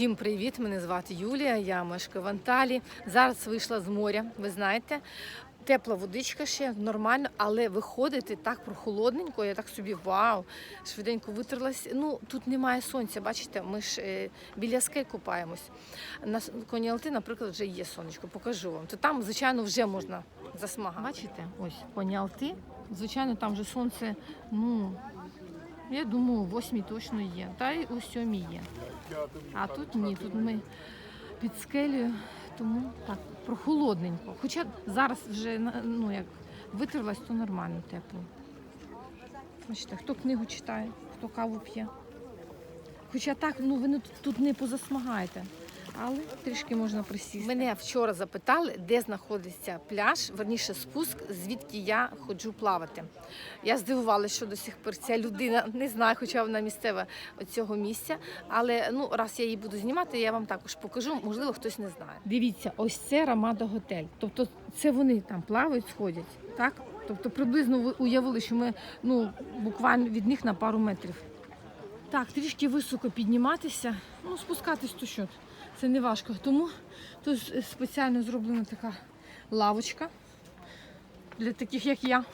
Всім привіт! Мене звати Юлія, я мешкаю в Анталії. Зараз вийшла з моря, ви знаєте. Тепла водичка ще нормально, але виходити так прохолодненько, я так собі вау, швиденько витерлась. Ну тут немає сонця, бачите, ми ж е, біля скель купаємось. На с- коні Алти, наприклад, вже є сонечко, покажу вам. То там, звичайно, вже можна засмагати. Бачите, ось коні Алти. Звичайно, там вже сонце, ну я думаю, у восьмій точно є, та й у сьомій є. А тут ні, тут ми під скелею, тому так, прохолодненько. Хоча зараз вже ну, як витерлась, то нормально тепло. Бачите, хто книгу читає, хто каву п'є. Хоча так, ну ви не- тут не позасмагаєте. Але трішки можна присісти. Мене вчора запитали, де знаходиться пляж, верніше спуск, звідки я ходжу плавати. Я здивувалася, що до сих пор ця людина не знає, хоча вона місцева цього місця. Але ну раз я її буду знімати, я вам також покажу. Можливо, хтось не знає. Дивіться, ось це Рамада готель. Тобто, це вони там плавають, сходять, так? Тобто, приблизно ви уявили, що ми ну буквально від них на пару метрів. Так, трішки високо підніматися, ну спускатись то що. Це не важко. Тому тут спеціально зроблена така лавочка для таких, як я.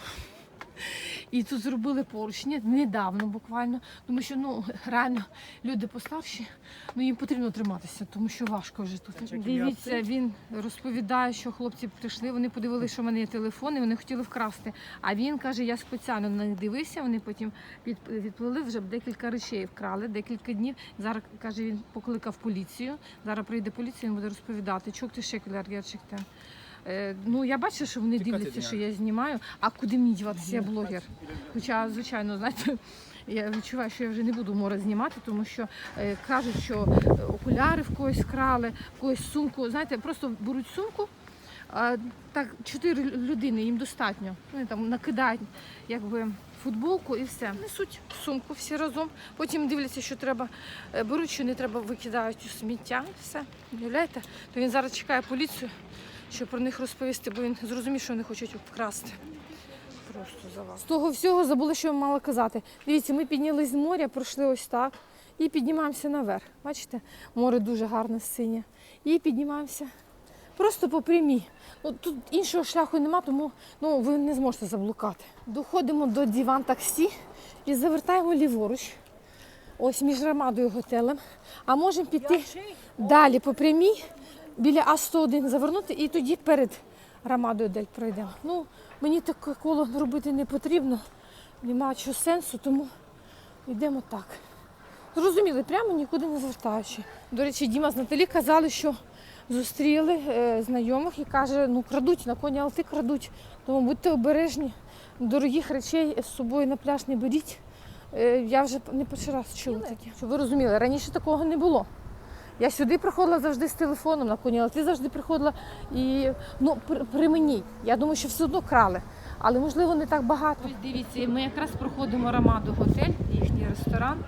І тут зробили поручні недавно буквально, тому що ну реально люди постарші, ну їм потрібно триматися, тому що важко вже тут. Дивіться, він розповідає, що хлопці прийшли, вони подивилися, що в мене є телефон, і вони хотіли вкрасти. А він каже, я спеціально на них дивився, вони потім відплили, вже декілька речей вкрали, декілька днів. Зараз каже, він покликав поліцію. Зараз прийде поліція, він буде розповідати, чок ти шекеляр герчикте. Е, Ну, я бачу, що вони дивляться, що я знімаю. А куди мені діватися, я блогер. Хоча, звичайно, знаєте, я відчуваю, що я вже не буду море знімати, тому що е, кажуть, що е, окуляри в когось вкрали, в когось сумку. Знаєте, просто беруть сумку. А, так, чотири людини їм достатньо. Вони там накидають якби футболку і все. Несуть сумку всі разом. Потім дивляться, що треба е, беруть, що не треба викидають у сміття. І все. Уявляєте? То він зараз чекає поліцію, щоб про них розповісти, бо він зрозумів, що вони хочуть вкрасти. Просто за вас. З того всього забула, що я мала казати. Дивіться, ми піднялись з моря, пройшли ось так. І піднімаємося наверх. Бачите, море дуже гарне синє. І піднімаємося просто по прямій. Ну, тут іншого шляху нема, тому ну, ви не зможете заблукати. Доходимо до диван таксі і завертаємо ліворуч. Ось між рамадою і готелем. А можемо піти далі по прямій, біля А101 завернути і тоді перед рамадою дель пройдемо. Ну, мені таке коло робити не потрібно, немає чого сенсу, тому йдемо так. Зрозуміли, прямо нікуди не звертаючи. До речі, Діма з Наталі казали, що зустріли е, знайомих і каже, ну крадуть, на коні алти крадуть. Тому будьте обережні, дорогих речей з собою на пляж не беріть. Е, я вже не перший раз чула таке. Щоб ви розуміли, раніше такого не було. Я сюди приходила завжди з телефоном на коні, але ти завжди приходила і ну при, при мені. Я думаю, що все одно крали, але можливо не так багато. Ось дивіться, ми якраз проходимо Рамаду готель, їхній ресторан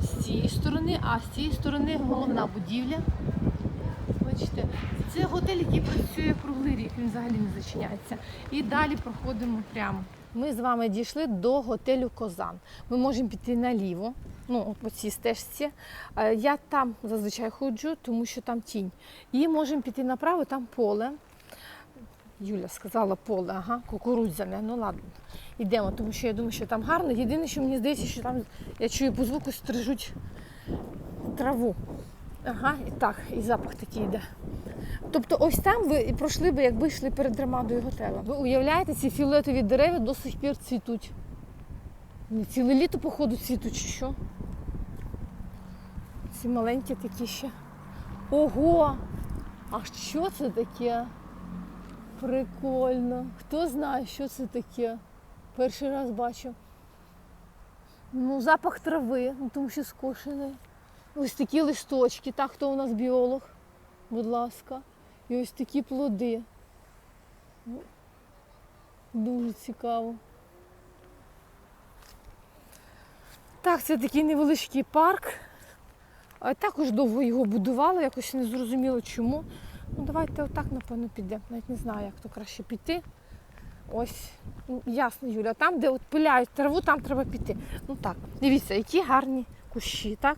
з цієї сторони, а з цієї сторони головна будівля. Бачите, це готель, який працює круглий рік, він взагалі не зачиняється. І далі проходимо прямо. Ми з вами дійшли до готелю Козан. Ми можемо піти наліво, ну по цій стежці. Е, Я там зазвичай ходжу, тому що там тінь. І можемо піти направо, там поле. Юля сказала поле, ага, кукурудзяне. Ну ладно, йдемо, тому що я думаю, що там гарно. Єдине, що мені здається, що там я чую по звуку стрижуть траву. Ага, і так, і запах такий йде. Тобто ось там ви пройшли би, якби йшли перед Рамадою готелем. Ви уявляєте, ці фіолетові дерева до сих пір цвітуть. Ціле літо, походу, цвітуть чи що. Ці маленькі такі ще. Ого! А що це таке? Прикольно. Хто знає, що це таке? Перший раз бачу. Ну, запах трави, ну, тому що скошений. Ось такі листочки. Так, хто у нас біолог? Будь ласка. І ось такі плоди. Дуже цікаво. Так, це такий невеличкий парк. А Також довго його будували, якось не зрозуміло чому. Ну, давайте отак, напевно, підемо. Навіть не знаю, як то краще піти. Ось, ну, ясно, Юля, там, де от пиляють траву, там треба піти. Ну так, дивіться, які гарні кущі, так?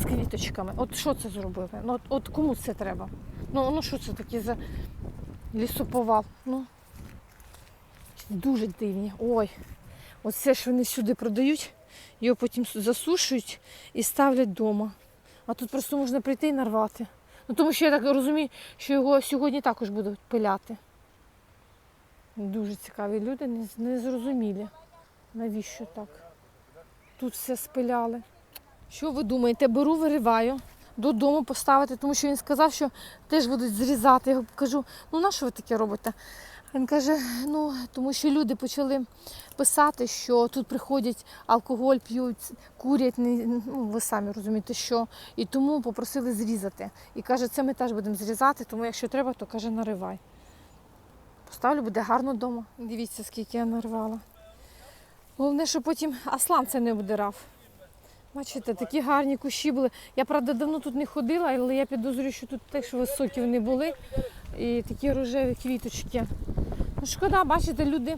З квіточками. От що це зробили? Ну, от, от кому це треба? Ну, ну що це таке за лісоповал? Ну, дуже дивні. Ой, оце ж вони сюди продають, його потім засушують і ставлять вдома. А тут просто можна прийти і нарвати. Ну, тому що я так розумію, що його сьогодні також будуть пиляти. Дуже цікаві люди, не, не зрозумілі, навіщо так. Тут все спиляли. Що ви думаєте? Беру, вириваю, додому поставити, тому що він сказав, що теж будуть зрізати. Я кажу, ну на що ви таке робите? Він каже, ну тому що люди почали писати, що тут приходять алкоголь, п'ють, курять, ну ви самі розумієте, що. І тому попросили зрізати. І каже, це ми теж будемо зрізати, тому якщо треба, то каже, наривай. Поставлю, буде гарно вдома. Дивіться, скільки я нарвала. Головне, що потім аслан це не обдирав. Бачите, такі гарні кущі були. Я, правда, давно тут не ходила, але я підозрюю, що тут теж високі вони були. І такі рожеві квіточки. Ну, шкода, бачите, люди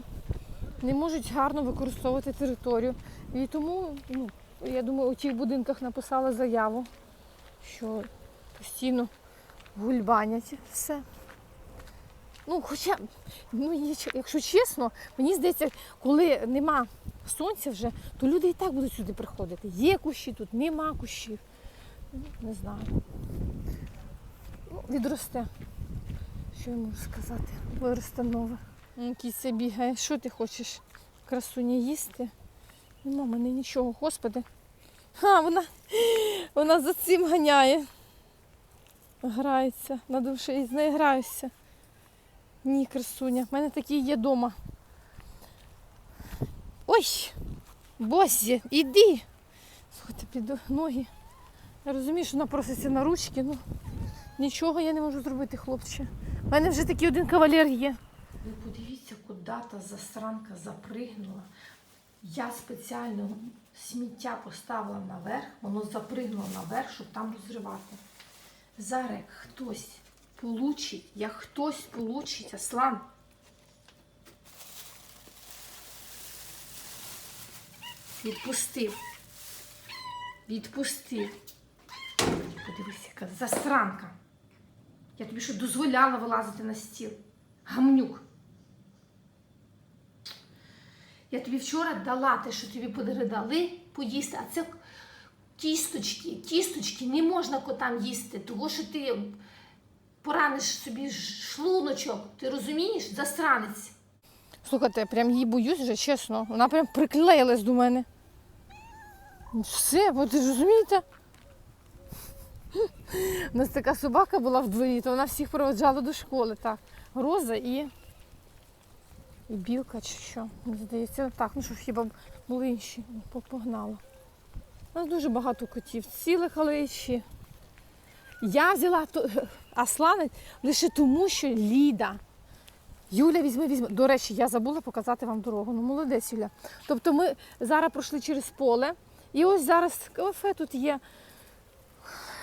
не можуть гарно використовувати територію. І тому, ну, я думаю, у тих будинках написали заяву, що постійно гульбанять все. Ну, хоча, ну, якщо чесно, мені здається, коли нема сонця вже, то люди і так будуть сюди приходити. Є кущі тут, нема кущів. Ну, Не знаю. Ну, відросте. Що я можу сказати? Виросте нове. Ну, Кіця бігає. Що ти хочеш? Красуня їсти? Нема мене нічого, господи. А, вона, вона за цим ганяє. Грається. На душі з нею граюся. Ні, красуня. В мене такі є вдома. Ой! Босі, іди. Слухайте, піду ноги. Я розумію, що вона проситься на ручки, ну нічого я не можу зробити, хлопче. У мене вже такий один кавалер є. Ви подивіться, куди та засранка запригнула. Я спеціально сміття поставила наверх, воно запригнуло наверх, щоб там розривати. Зараз як хтось получить, як хтось получить, Аслан. Відпустив. Відпустив. Подивись, яка засранка. Я тобі що дозволяла вилазити на стіл. Гамнюк. Я тобі вчора дала те, що тобі передали поїсти, а це кісточки. Кісточки не можна котам їсти, того що ти пораниш собі шлуночок. Ти розумієш? Засранець. Слухайте, я прям її боюсь вже, чесно. Вона прям приклеїлась до мене. Все, ти ж розумієте? У нас така собака була в то вона всіх проводжала до школи. Так. Роза і, і білка чи що. Мені здається, так, ну що хіба були інші. Ну, Погнала. У нас дуже багато котів, цілих, але. Я взяла Аслана лише тому, що Ліда. Юля візьме, візьме. До речі, я забула показати вам дорогу. Ну, молодець, Юля. Тобто ми зараз пройшли через поле, і ось зараз кафе тут є.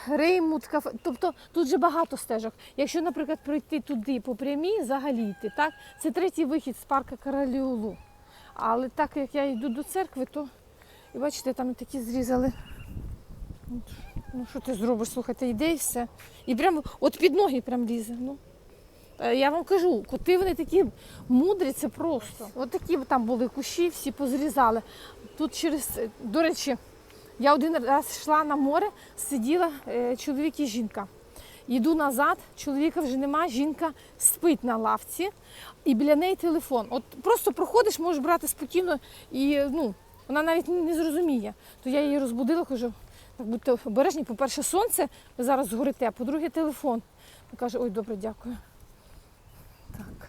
Реймут кафе. Тобто тут же багато стежок. Якщо, наприклад, пройти туди по прямій, взагалі йти, так? Це третій вихід з парка Караліулу. Але так як я йду до церкви, то і бачите, там такі зрізали. Ну що ти зробиш? Слухайте, йде і все. І прямо от під ноги прям лізе. Ну. Е, Я вам кажу, коти вони такі мудрі, це просто. От такі там були кущі, всі позрізали. Тут через, до речі, я один раз йшла на море, сиділа е, чоловік і жінка. Йду назад, чоловіка вже нема, жінка спить на лавці, і біля неї телефон. От просто проходиш, можеш брати спокійно, і ну, вона навіть не зрозуміє. То я її розбудила, кажу, будьте обережні, по-перше, сонце, зараз згорите, а по-друге, телефон. Каже, ой, добре, дякую. Так.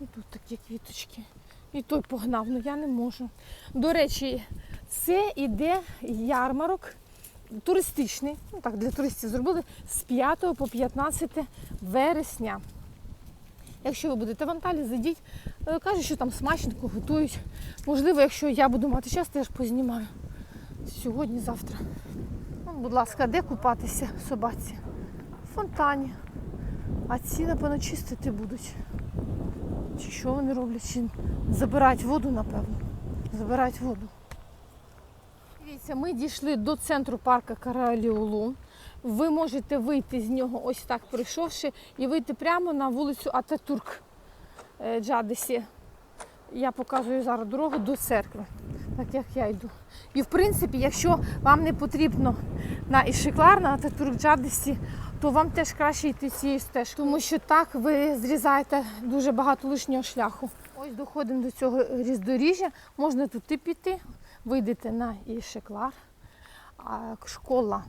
І тут такі квіточки. І той погнав, ну я не можу. До речі, це іде ярмарок туристичний. Ну так, для туристів зробили з 5 по 15 вересня. Якщо ви будете в Анталі, зайдіть. Е, Кажуть, що там смачненько готують. Можливо, якщо я буду мати час, теж познімаю. Сьогодні, завтра. Ну, будь ласка, де купатися собаці? В фонтані. А ці, напевно, чистити будуть. Чи що вони роблять? Чи забирають воду, напевно. Забирають воду. Дивіться, Ми дійшли до центру парку Караліулу. Ви можете вийти з нього ось так прийшовши і вийти прямо на вулицю Ататурк е, Джадесі. Я показую зараз дорогу до церкви, так як я йду. І в принципі, якщо вам не потрібно на Ішиклар, на Ататурк Джадесі, то вам теж краще йти цією стежкою, тому що так ви зрізаєте дуже багато лишнього шляху. Ось доходимо до цього різдоріжжя, можна туди піти, вийдете на Ішиклар. Школа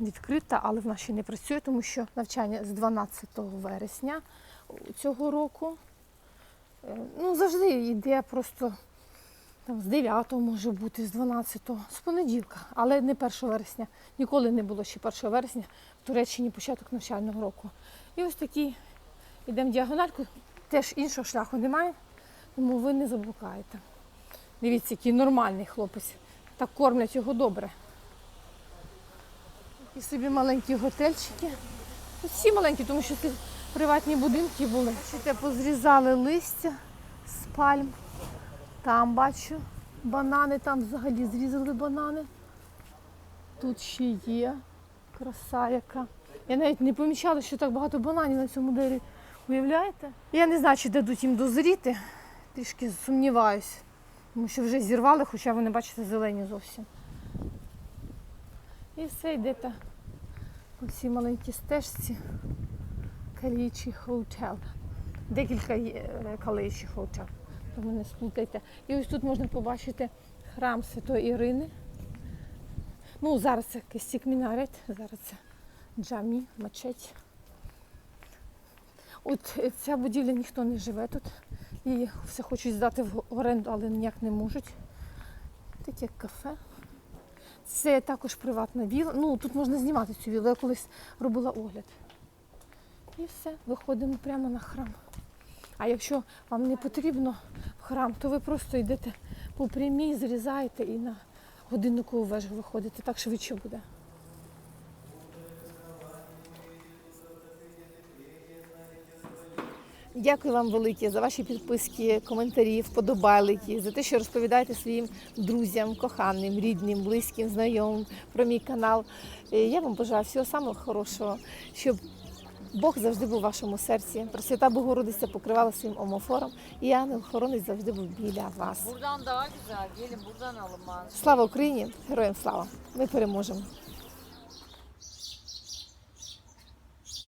відкрита, але вона ще не працює, тому що навчання з 12 вересня цього року. Е, Ну, завжди йде просто там, з 9 може бути, з 12, з понеділка, але не 1 вересня. Ніколи не було ще 1 вересня в Туреччині початок навчального року. І ось такі йдемо діагональку, теж іншого шляху немає, тому ви не заблукаєте. Дивіться, який нормальний хлопець. Так кормлять його добре. І собі маленькі готельчики. Всі маленькі, тому що це приватні будинки були. Бачите, позрізали листя з пальм. Там бачу банани, там взагалі зрізали банани. Тут ще є краса яка. Я навіть не помічала, що так багато бананів на цьому дереві. Уявляєте? Я не знаю, чи дадуть їм дозріти. Трішки сумніваюсь. Тому що вже зірвали, хоча вони, бачите, зелені зовсім. І все йдете по цій маленькій стежці. Калічі Hotel. Декілька є Калічі Hotel. Тому не сплутайте. І ось тут можна побачити храм Святої Ірини. Ну, зараз це Кестік Мінарет, зараз це Джамі, мечеть. От е, ця будівля ніхто не живе тут. Її все хочуть здати в оренду, але ніяк не можуть. Таке кафе. Це також приватна віла. Ну, тут можна знімати цю вілу. Я колись робила огляд. І все, виходимо прямо на храм. А якщо вам не потрібно в храм, то ви просто йдете по прямій, зрізаєте і на годинникову вежу виходите. Так швидше буде. Дякую вам велике за ваші підписки, коментарі, вподобайлики, за те, що розповідаєте своїм друзям, коханим, рідним, близьким, знайомим про мій канал. Е, Я вам бажаю всього самого хорошого, щоб Бог завжди був у вашому серці. Пресвята Богородиця покривала своїм омофором, і ангел охоронець завжди був біля вас. Слава Україні! Героям слава! Ми переможемо!